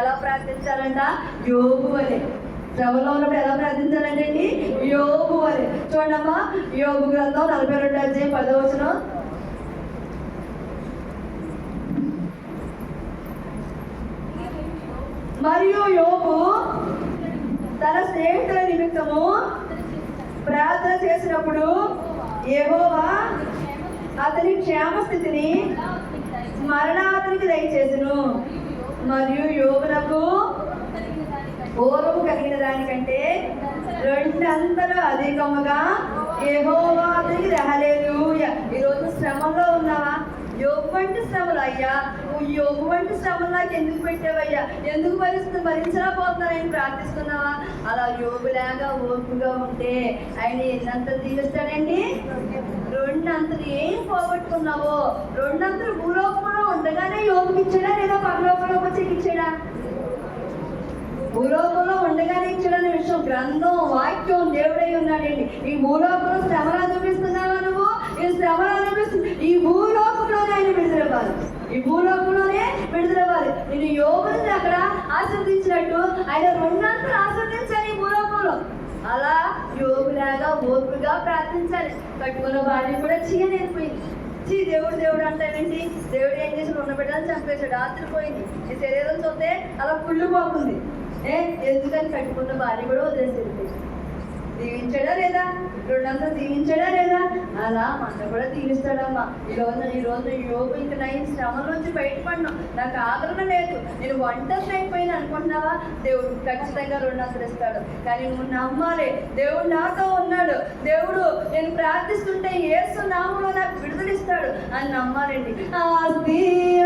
ఎలా ప్రార్థించాలంట? యోగు అని శ్రమలో ఉన్నప్పుడు ఎలా ప్రార్థించాలంటే అండి యోగు అని చూడమ్మా యోగు గ్రంథం నలభై రెండు అధ్యాయం పదవచనం మరియు యోగు తన స్నేహితుల నిమిత్తము ప్రార్థన చేసినప్పుడు యెహోవా అతని క్షేమ స్థితిని మరణాతనికి దయచేసును. మరియు యోగులకు పూర్వము కలిగిన దానికంటే రెండంతలు అధికముగా యెహోవా అతనికి రహలేలుయ ఈరోజు శ్రమలో ఉన్నావా? యోగు వంటి శ్రమలు అయ్యా. యోగు వంటి శ్రమలు నాకు ఎందుకు పెట్టావయ్యా? ఎందుకు భరిస్తు భరించలేకపోతున్నానని ప్రార్థిస్తున్నావా? అలా యోగులాగా ఓపుగా ఉంటే ఆయన ఎన్నంత తీరుస్తాడండి? రెండంతలు ఏం పోగొట్టుకున్నావో? రెండంతలు భూలోకం ఉండగానే యోగుకి ఇచ్చాడా లేదా పరలోకంలో వచ్చి ఇచ్చాడా భూలోకంలో ఉండగానే ఇచ్చాడనే విషయం గ్రంథం వాక్యం దేవుడై ఉన్నాడండి. ఈ భూలోకంలో శ్రమలు అనుభవిస్తున్నావా నువ్వు? ఈ శ్రమలు అనుభవిస్తుంది ఈ భూలోకంలోనే ఆయన విడుదలవ్వాలి. ఈ భూలోకంలోనే విడుదలవ్వాలి. నేను యోగుని అక్కడ ఆశీర్వదించినట్టు ఆయన రెండంతలు ఆశీర్వదించాలి ఈ భూలోకంలో. అలా యోగులాగా ఓపుగా ప్రార్థించాలి. కట్టుకున్న భార్య కూడా చేయలేకపోయింది వచ్చి దేవుడు దేవుడు అంటాడండి దేవుడు ఏం చేసి ఉన్న బిడ్డలు చంపేశాడు? ఆశ్చర్యపోయింది ఈ శరీరం చూస్తే అలా కుళ్ళిపోతుంది ఏ? ఎందుకని కట్టుకున్న భార్య కూడా వదిలేసి లేదా రెండంతా లేదా? అలా మన కూడా దీవిస్తాడమ్మా ఈ రోజు ఈ రోజు యోగు ఇంక నేను శ్రమ నుంచి బయటపడినా నాకు ఆదరణ లేదు. నేను ఒంటరి అయిపోయిన అనుకుంటున్నావా? దేవుడు ఖచ్చితంగా రెండంతలు ఇస్తాడు కానీ నువ్వు నమ్మాలి. దేవుడు నాతో ఉన్నాడు. దేవుడు నేను ప్రార్థిస్తుంటే ఏసు నామంలో నాకు విడుదలిస్తాడు అని నమ్మాలండి. ఆస్తి